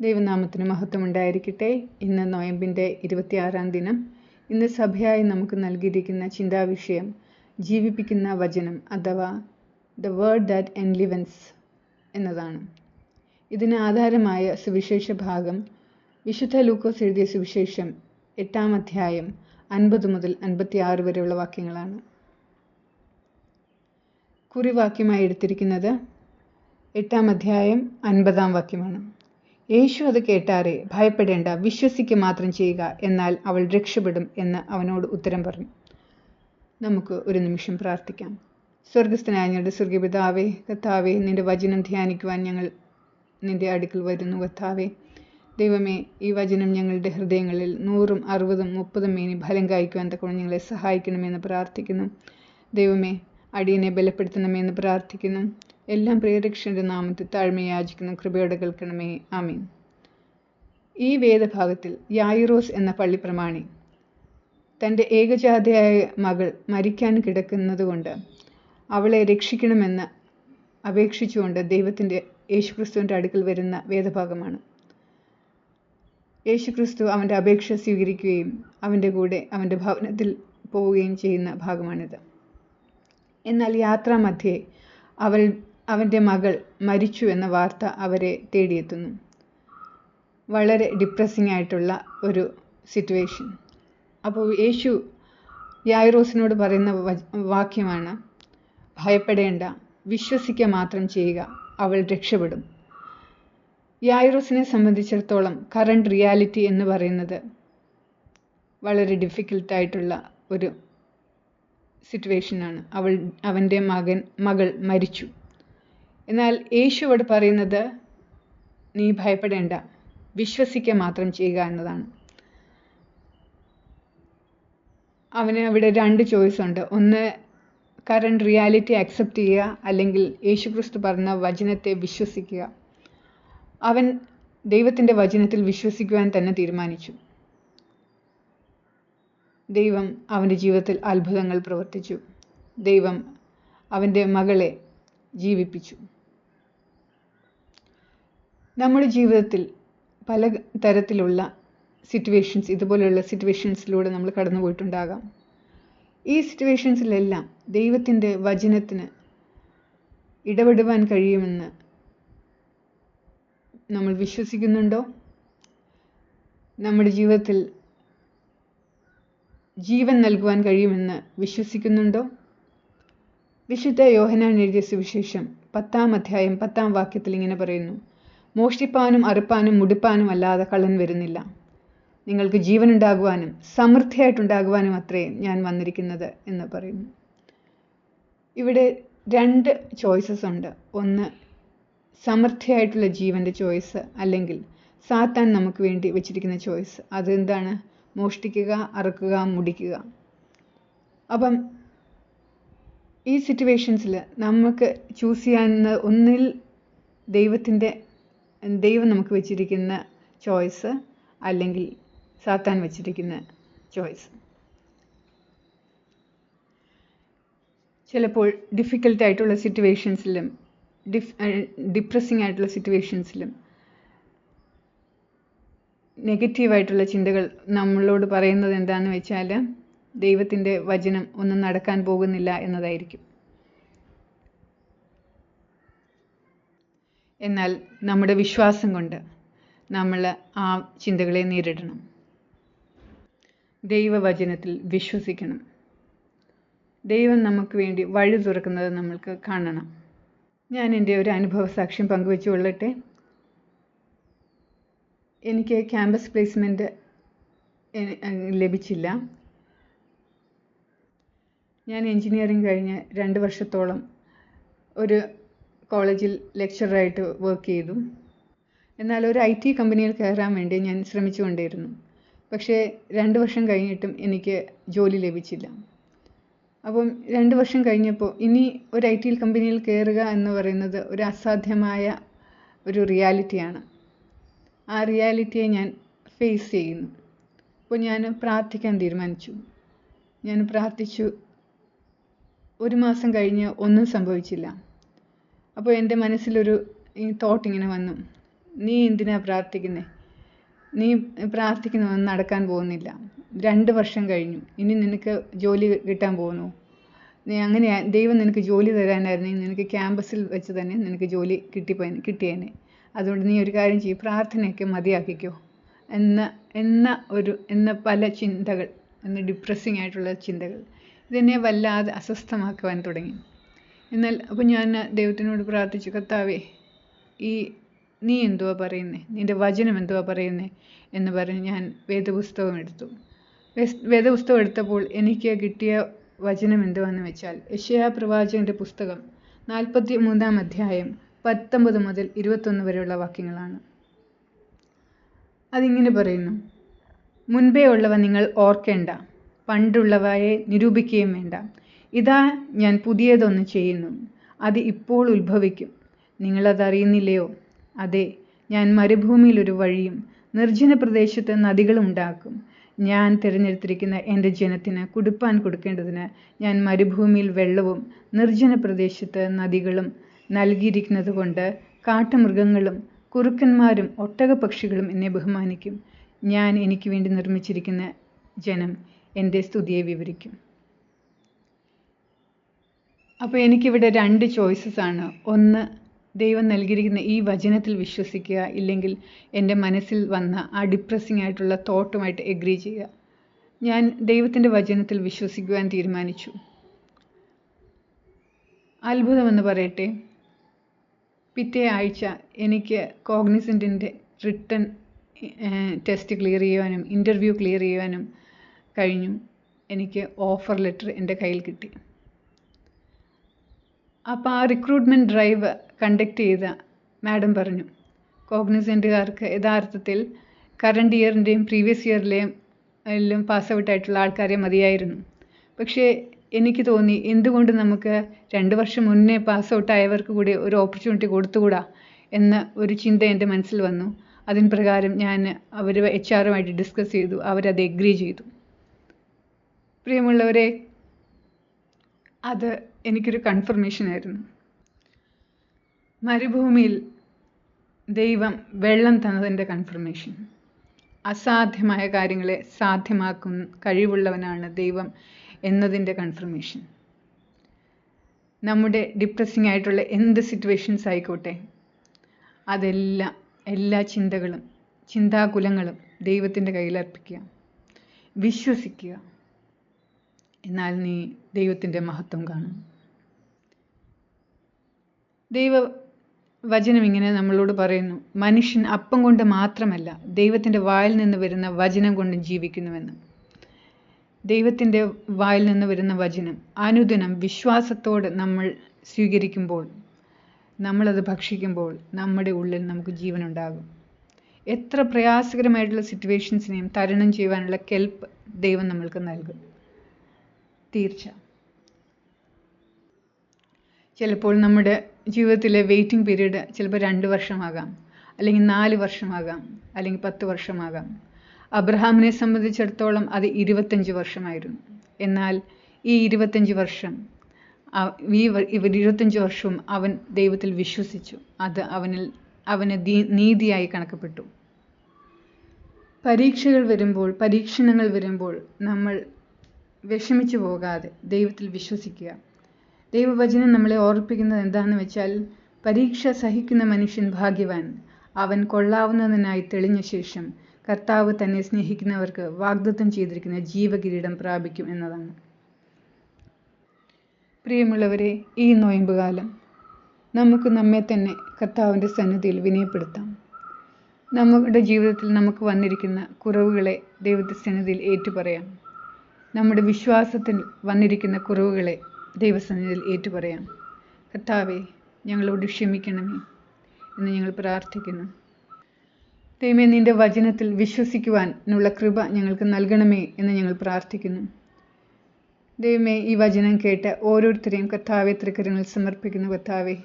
ദൈവനാമത്തിന് മഹത്വം ഉണ്ടായിരിക്കട്ടെ ഇന്ന് നോയമ്പിന്റെ ഇരുപത്തിയാറാം ദിനം. ഇന്ന് സഭയായി നമുക്ക് നൽകിയിരിക്കുന്ന ചിന്താവിഷയം ജീവിപ്പിക്കുന്ന വചനം അഥവാ ദ വേർഡ് ദാറ്റ് എൻലിവൻസ് എന്നതാണ്. ഇതിന് ആധാരമായ സുവിശേഷ ഭാഗം വിശുദ്ധ ലൂക്കോസ് എഴുതിയ സുവിശേഷം എട്ടാം അധ്യായം അൻപത് മുതൽ അൻപത്തിയാറ് വരെയുള്ള വാക്യങ്ങളാണ്. കുറിവാക്യമായി എടുത്തിരിക്കുന്നത് എട്ടാം അധ്യായം അൻപതാം വാക്യമാണ്. യേശു അത് കേട്ടാറെ ഭയപ്പെടേണ്ട വിശ്വസിക്കുക മാത്രം ചെയ്യുക എന്നാൽ അവൾ രക്ഷപ്പെടും എന്ന് അവനോട് ഉത്തരം പറഞ്ഞു. നമുക്ക് ഒരു നിമിഷം പ്രാർത്ഥിക്കാം. സ്വർഗസ്ഥനായ ഞങ്ങളുടെ സ്വർഗപിതാവേ കത്താവേ നിന്റെ വചനം ധ്യാനിക്കുവാൻ ഞങ്ങൾ നിന്റെ അടുക്കൽ വരുന്നു കത്താവേ ദൈവമേ ഈ വചനം ഞങ്ങളുടെ ഹൃദയങ്ങളിൽ നൂറും അറുപതും മുപ്പതും മേനി ഫലം കായ്ക്കുവാൻ തക്കവണ്ണം ഞങ്ങളെ സഹായിക്കണമെന്ന് പ്രാർത്ഥിക്കുന്നു. ദൈവമേ അടിയനെ ബലപ്പെടുത്തണമെന്ന് പ്രാർത്ഥിക്കുന്നു. എല്ലാം പ്രിയരക്ഷന്റെ നാമത്തിൽ താഴ്മയെ യാചിക്കുന്ന കൃപയോടെ കേൾക്കണമേ. ആമീൻ. ഈ വേദഭാഗത്തിൽ യായിറോസ് എന്ന പള്ളി പ്രമാണി തന്റെ ഏകജാതയായ മകൾ മരിക്കാൻ കിടക്കുന്നതുകൊണ്ട് അവളെ രക്ഷിക്കണമെന്ന് അപേക്ഷിച്ചുകൊണ്ട് ദൈവത്തിന്റെ യേശുക്രിസ്തുവിന്റെ അടുക്കൽ വരുന്ന വേദഭാഗമാണ്. യേശുക്രിസ്തു അവന്റെ അപേക്ഷ സ്വീകരിക്കുകയും അവന്റെ കൂടെ അവന്റെ ഭവനത്തിൽ പോവുകയും ചെയ്യുന്ന ഭാഗമാണിത്. എന്നാൽ യാത്രാമധ്യേ അവൾ അവന്റെ മകൾ മരിച്ചു എന്ന വാർത്ത അവരെ തേടിയെത്തുന്നു. വളരെ ഡിപ്രസിംഗ് ആയിട്ടുള്ള ഒരു സിറ്റുവേഷൻ അപ്പോൾ യേശു യായിറോസിനോട് പറയുന്ന വാക്യമാണ് ഭയപ്പെടേണ്ട വിശ്വസിക്കുക മാത്രം ചെയ്യുക അവൾ രക്ഷപ്പെടും. യായിറോസിനെ സംബന്ധിച്ചിടത്തോളം കറണ്ട് റിയാലിറ്റി എന്ന് പറയുന്നത് വളരെ ഡിഫിക്കൽട്ടായിട്ടുള്ള ഒരു സിറ്റുവേഷനാണ് അവൾ അവന്റെ മകൻ മകൾ മരിച്ചു. എന്നാൽ യേശു അവിടെ പറയുന്നത് നീ ഭയപ്പെടേണ്ട. വിശ്വസിക്കുക മാത്രം ചെയ്യുക എന്നതാണ്. അവന് അവിടെ രണ്ട് ചോയ്സ് ഉണ്ട്. ഒന്ന് കറണ്ട് റിയാലിറ്റി അക്സെപ്റ്റ് ചെയ്യുക അല്ലെങ്കിൽ യേശു ക്രിസ്തു പറഞ്ഞ വചനത്തെ വിശ്വസിക്കുക. അവൻ ദൈവത്തിന്റെ വചനത്തിൽ വിശ്വസിക്കുവാൻ തന്നെ തീരുമാനിച്ചു. ദൈവം അവന്റെ ജീവിതത്തിൽ അത്ഭുതങ്ങൾ പ്രവർത്തിച്ചു. ദൈവം അവന്റെ മകളെ ജീവിപ്പിച്ചു. നമ്മുടെ ജീവിതത്തിൽ പല തരത്തിലുള്ള സിറ്റുവേഷൻസ് ഇതുപോലെയുള്ള സിറ്റുവേഷൻസിലൂടെ നമ്മൾ കടന്നു പോയിട്ടുണ്ടാകാം. ഈ സിറ്റുവേഷൻസിലെല്ലാം ദൈവത്തിന്റെ വചനത്തിന് ഇടപെടുവാൻ കഴിയുമെന്ന് നമ്മൾ വിശ്വസിക്കുന്നുണ്ടോ? നമ്മുടെ ജീവിതത്തിൽ ജീവൻ നൽകുവാൻ കഴിയുമെന്ന് വിശ്വസിക്കുന്നുണ്ടോ? വിശുദ്ധ യോഹനാൻ എഴുതിയ സുവിശേഷം പത്താം അധ്യായം പത്താം വാക്യത്തിൽ ഇങ്ങനെ പറയുന്നു. മോഷ്ടിപ്പാനും അറുപ്പാനും മുടിപ്പാനും അല്ലാതെ കള്ളൻ വരുന്നില്ല. നിങ്ങൾക്ക് ജീവൻ ജീവനുണ്ടാകുവാനും സമൃദ്ധിയായിട്ടുണ്ടാകുവാനും അത്രേ ഞാൻ വന്നിരിക്കുന്നത് എന്ന് പറയുന്നു. ഇവിടെ രണ്ട് ചോയ്സസ് ഉണ്ട്. ഒന്ന് സമൃദ്ധിയായിട്ടുള്ള ജീവന്റെ ചോയ്സ് അല്ലെങ്കിൽ സാത്താൻ നമുക്ക് വേണ്ടി വെച്ചിരിക്കുന്ന ചോയ്സ്. അതെന്താണ് മോഷ്ടിക്കുക അറുക്കുക മുടിക്കുക. അപ്പം ഈ സിറ്റുവേഷൻസിൽ നമുക്ക് ചൂസ് ചെയ്യാവുന്ന ഒന്നിൽ ദൈവത്തിന്റെ ദൈവം നമുക്ക് വെച്ചിരിക്കുന്ന ചോയ്സ് അല്ലെങ്കിൽ സാത്താൻ വെച്ചിരിക്കുന്ന ചോയ്സ്. ചിലപ്പോൾ ഡിഫിക്കൽട്ടായിട്ടുള്ള സിറ്റുവേഷൻസിലും ഡിഫ് ഡിപ്രസിങ് ആയിട്ടുള്ള സിറ്റുവേഷൻസിലും നെഗറ്റീവായിട്ടുള്ള ചിന്തകൾ നമ്മളോട് പറയുന്നത് എന്താണെന്ന് വെച്ചാൽ ദൈവത്തിന്റെ വചനം ഒന്നും നടക്കാൻ പോകുന്നില്ല എന്നതായിരിക്കും. എന്നാൽ നമ്മുടെ വിശ്വാസം കൊണ്ട് നമ്മൾ ആ ചിന്തകളെ നേരിടണം. ദൈവവചനത്തിൽ വിശ്വസിക്കണം. ദൈവം നമുക്ക് വേണ്ടി വഴി തുറക്കുന്നത് നമ്മൾക്ക് കാണണം. ഞാൻ എന്റെ ഒരു അനുഭവ സാക്ഷ്യം പങ്കുവെച്ചു കൊള്ളട്ടെ? എനിക്ക് ക്യാമ്പസ് പ്ലേസ്മെന്റ് ലഭിച്ചില്ല. ഞാൻ എൻജിനീയറിംഗ് കഴിഞ്ഞ് രണ്ട് വർഷത്തോളം ഒരു കോളേജിൽ ലെക്ചറായിട്ട് വർക്ക് ചെയ്തു. എന്നാൽ ഒരു ഐ ടി കമ്പനിയിൽ കയറാൻ വേണ്ടി ഞാൻ ശ്രമിച്ചുകൊണ്ടിരുന്നു പക്ഷേ രണ്ട് വർഷം കഴിഞ്ഞിട്ടും എനിക്ക് ജോലി ലഭിച്ചില്ല. അപ്പം രണ്ട് വർഷം കഴിഞ്ഞപ്പോൾ ഇനി ഒരു ഐ ടി കമ്പനിയിൽ കയറുക എന്ന് പറയുന്നത് ഒരു അസാധ്യമായ ഒരു റിയാലിറ്റിയാണ്. ആ റിയാലിറ്റിയെ ഞാൻ ഫേസ് ചെയ്യുന്നു. അപ്പോൾ ഞാൻ പ്രാർത്ഥിക്കാൻ തീരുമാനിച്ചു. ഞാൻ പ്രാർത്ഥിച്ചു. ഒരു മാസം കഴിഞ്ഞ് ഒന്നും സംഭവിച്ചില്ല. അപ്പോൾ എന്റെ മനസ്സിലൊരു ഈ തോട്ട് ഇങ്ങനെ വന്നു. നീ എന്തിനാ പ്രാർത്ഥിക്കുന്നത് നീ പ്രാർത്ഥിക്കുന്നതൊന്നും നടക്കാൻ പോകുന്നില്ല. രണ്ട് വർഷം കഴിഞ്ഞു. ഇനി നിനക്ക് ജോലി കിട്ടാൻ പോകുന്നു. നീ അങ്ങനെ ദൈവം നിനക്ക് ജോലി തരാനായിരുന്നെങ്കിൽ നിനക്ക് ക്യാമ്പസിൽ വെച്ച് തന്നെ നിനക്ക് ജോലി കിട്ടിപ്പോയി കിട്ടിയേനെ. അതുകൊണ്ട് നീ ഒരു കാര്യം ചെയ്യും. പ്രാർത്ഥനയൊക്കെ മതിയാക്കിക്കോ. എന്ന എന്ന ഒരു എന്ന പല ചിന്തകൾ എന്ന ഡിപ്രസ്സിങ് ആയിട്ടുള്ള ചിന്തകൾ ഇതെന്നെ വല്ലാതെ അസ്വസ്ഥമാക്കുവാൻ തുടങ്ങി. എന്നാൽ അപ്പോൾ ഞാൻ ദൈവത്തിനോട് പ്രാർത്ഥിച്ചു കർത്താവേ ഈ നീ എന്തുവാ പറയുന്നേ? നിന്റെ വചനം എന്തുവാ പറയുന്നേ? എന്ന് പറഞ്ഞ് ഞാൻ വേദപുസ്തകം എടുത്തു. വേദപുസ്തകം എടുത്തപ്പോൾ എനിക്ക് കിട്ടിയ വചനം എന്തുവാന്ന് വെച്ചാൽ യശയാ പ്രവാചകന്റെ പുസ്തകം നാൽപ്പത്തി മൂന്നാം അധ്യായം പത്തൊമ്പത് മുതൽ ഇരുപത്തൊന്ന് വരെയുള്ള വാക്യങ്ങളാണ്. അതിങ്ങനെ പറയുന്നു മുൻപേ ഉള്ളവ നിങ്ങൾ ഓർക്കേണ്ട പണ്ടുള്ളവയെ നിരൂപിക്കുകയും വേണ്ട. ഇതാ ഞാൻ പുതിയതൊന്ന് ചെയ്യുന്നു. അത് ഇപ്പോൾ ഉത്ഭവിക്കും. നിങ്ങളതറിയുന്നില്ലയോ? അതെ ഞാൻ മരുഭൂമിയിൽ ഒരു വഴിയും നിർജന പ്രദേശത്ത് നദികളും ഉണ്ടാക്കും ഞാൻ തിരഞ്ഞെടുത്തിരിക്കുന്ന എന്റെ ജനത്തിന് കുടുപ്പാൻ കൊടുക്കേണ്ടതിന് ഞാൻ മരുഭൂമിയിൽ വെള്ളവും നിർജന പ്രദേശത്ത് നദികളും നൽകിയിരിക്കുന്നത് കൊണ്ട് കാട്ടുമൃഗങ്ങളും കുറുക്കന്മാരും ഒട്ടകപക്ഷികളും എന്നെ ബഹുമാനിക്കും. ഞാൻ എനിക്ക് വേണ്ടി നിർമ്മിച്ചിരിക്കുന്ന ജനം എന്റെ സ്തുതിയെ വിവരിക്കും. അപ്പോൾ എനിക്കിവിടെ രണ്ട് ചോയ്സസ് ആണ്. ഒന്ന് ദൈവം നൽകിയിരിക്കുന്ന ഈ വചനത്തിൽ വിശ്വസിക്കുക ഇല്ലെങ്കിൽ എന്റെ മനസ്സിൽ വന്ന ആ ഡിപ്രസ്സിംഗ് ആയിട്ടുള്ള തോട്ടുമായിട്ട് എഗ്രി ചെയ്യുക. ഞാൻ ദൈവത്തിന്റെ വചനത്തിൽ വിശ്വസിക്കുവാൻ തീരുമാനിച്ചു. അത്ഭുതമെന്ന് പറയട്ടെ. പിറ്റേ ആഴ്ച എനിക്ക് കോഗ്നിസന്റിന്റെ റിട്ടേൺ ടെസ്റ്റ് ക്ലിയർ ചെയ്യുവാനും ഇന്റർവ്യൂ ക്ലിയർ ചെയ്യുവാനും കഴിഞ്ഞു. എനിക്ക് ഓഫർ ലെറ്റർ എന്റെ കയ്യിൽ കിട്ടി. അപ്പോൾ ആ റിക്രൂട്ട്മെന്റ് ഡ്രൈവ് കണ്ടക്ട് ചെയ്ത മാഡം പറഞ്ഞു കോഗ്നിസന്റുകാർക്ക് യഥാർത്ഥത്തിൽ കറണ്ട് ഇയറിന്റെയും പ്രീവിയസ് ഇയറിലെയും എല്ലാം പാസ് ഔട്ട് ആയിട്ടുള്ള ആൾക്കാരെ മതിയായിരുന്നു. പക്ഷേ എനിക്ക് തോന്നി എന്തുകൊണ്ട് നമുക്ക് രണ്ട് വർഷം മുന്നേ പാസ് ഔട്ടായവർക്ക് കൂടി ഒരു ഓപ്പർച്യൂണിറ്റി കൊടുത്തുകൂടാ എന്ന ഒരു ചിന്ത എന്റെ മനസ്സിൽ വന്നു. അതിന് പ്രകാരം ഞാൻ അവർ എച്ച് ആറുമായിട്ട് ഡിസ്കസ് ചെയ്തു അവരത് എഗ്രി ചെയ്തു. പ്രിയമുള്ളവരെ അത് എനിക്കൊരു കൺഫർമേഷൻ ആയിരുന്നു. മരുഭൂമിയിൽ ദൈവം വെള്ളം തന്നതിന്റെ കൺഫർമേഷൻ അസാധ്യമായ കാര്യങ്ങളെ സാധ്യമാക്കും കഴിവുള്ളവനാണ് ദൈവം എന്നതിന്റെ കൺഫർമേഷൻ നമ്മുടെ ഡിപ്രസ്സിംഗ് ആയിട്ടുള്ള എന്ത് സിറ്റുവേഷൻസ് ആയിക്കോട്ടെ അതെല്ലാം എല്ലാ ചിന്തകളും ചിന്താകുലങ്ങളും ദൈവത്തിന്റെ കയ്യിൽ അർപ്പിക്കുക വിശ്വസിക്കുക. എന്നാൽ നീ ദൈവത്തിന്റെ മഹത്വം കാണും. ദൈവ വചനം ഇങ്ങനെ നമ്മളോട് പറയുന്നു മനുഷ്യൻ അപ്പം കൊണ്ട് മാത്രമല്ല ദൈവത്തിന്റെ വായിൽ നിന്ന് വരുന്ന വചനം കൊണ്ടും ജീവിക്കുന്നുവെന്ന്. ദൈവത്തിന്റെ വായിൽ നിന്ന് വരുന്ന വചനം അനുദിനം വിശ്വാസത്തോടെ നമ്മൾ സ്വീകരിക്കുമ്പോൾ നമ്മളത് ഭക്ഷിക്കുമ്പോൾ നമ്മുടെ ഉള്ളിൽ നമുക്ക് ജീവനുണ്ടാകും. എത്ര പ്രയാസകരമായിട്ടുള്ള സിറ്റുവേഷൻസിനെയും തരണം ചെയ്യുവാനുള്ള കെൽപ്പ് ദൈവം നമ്മൾക്ക് നൽകും. തീർച്ച. ചിലപ്പോൾ നമ്മുടെ ജീവിതത്തിലെ വെയിറ്റിംഗ് പീരീഡ് ചിലപ്പോൾ രണ്ട് വർഷമാകാം അല്ലെങ്കിൽ നാല് വർഷമാകാം അല്ലെങ്കിൽ പത്ത് വർഷമാകാം. അബ്രഹാമിനെ സംബന്ധിച്ചിടത്തോളം അത് ഇരുപത്തഞ്ച് വർഷമായിരുന്നു. എന്നാൽ ഈ ഇരുപത്തഞ്ച് വർഷം ഈ ഇരുപത്തഞ്ച് വർഷവും അവൻ ദൈവത്തിൽ വിശ്വസിച്ചു. അത് അവനിൽ അവന് നീതിയായി കണക്കപ്പെട്ടു. പരീക്ഷകൾ വരുമ്പോൾ പരീക്ഷണങ്ങൾ വരുമ്പോൾ നമ്മൾ വിഷമിച്ചു പോകാതെ ദൈവത്തിൽ വിശ്വസിക്കുക. ദൈവവചനം നമ്മളെ ഓർപ്പിക്കുന്നത് എന്താണെന്ന് വെച്ചാൽ പരീക്ഷ സഹിക്കുന്ന മനുഷ്യൻ ഭാഗ്യവാൻ. അവൻ കൊള്ളാവുന്നതിനായി തെളിഞ്ഞ ശേഷം കർത്താവ് തന്നെ സ്നേഹിക്കുന്നവർക്ക് വാഗ്ദത്തം ചെയ്തിരിക്കുന്ന ജീവകിരീടം പ്രാപിക്കും എന്നതാണ്. പ്രിയമുള്ളവരെ ഈ നോയമ്പുകാലം നമുക്ക് നമ്മെ തന്നെ കർത്താവിന്റെ സന്നിധിയിൽ വിനയപ്പെടുത്താം. നമ്മുടെ ജീവിതത്തിൽ നമുക്ക് വന്നിരിക്കുന്ന കുറവുകളെ ദൈവത്തെ സന്നിധിയിൽ ഏറ്റുപറയാം. നമ്മുടെ വിശ്വാസത്തിൽ വന്നിരിക്കുന്ന കുറവുകളെ ദൈവസന്നിധിയിൽ ഏറ്റുപറയാം. കർത്താവെ ഞങ്ങളോട് ക്ഷമിക്കണമേ എന്ന് ഞങ്ങൾ പ്രാർത്ഥിക്കുന്നു. ദൈവമേ നിന്റെ വചനത്തിൽ വിശ്വസിക്കുവാനുള്ള കൃപ ഞങ്ങൾക്ക് നൽകണമേ എന്ന് ഞങ്ങൾ പ്രാർത്ഥിക്കുന്നു. ദൈവമേ ഈ വചനം കേട്ട് ഓരോരുത്തരെയും കർത്താവെ തൃക്കരങ്ങൾ സമർപ്പിക്കുന്നു കർത്താവെ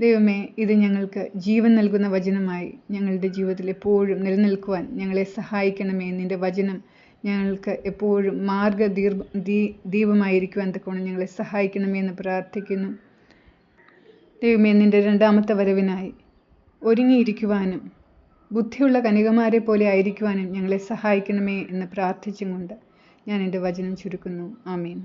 ദൈവമേ ഇത് ഞങ്ങൾക്ക് ജീവൻ നൽകുന്ന വചനമായി ഞങ്ങളുടെ ജീവിതത്തിൽ എപ്പോഴും നിലനിൽക്കുവാൻ ഞങ്ങളെ സഹായിക്കണമേ. നിന്റെ വചനം ഞങ്ങൾക്ക് എപ്പോഴും മാർഗ ദീർ ദീ ദീപമായിരിക്കുവാൻ തക്കോണം ഞങ്ങളെ സഹായിക്കണമേ എന്ന് പ്രാർത്ഥിക്കുന്നു. ദൈവമേ നിന്റെ രണ്ടാമത്തെ വരവിനായി ഒരുങ്ങിയിരിക്കുവാനും ബുദ്ധിയുള്ള കനികമാരെ പോലെ ആയിരിക്കുവാനും ഞങ്ങളെ സഹായിക്കണമേ എന്ന് പ്രാർത്ഥിച്ചും കൊണ്ട് ഞാൻ എന്റെ വചനം ചുരുക്കുന്നു. ആമീൻ.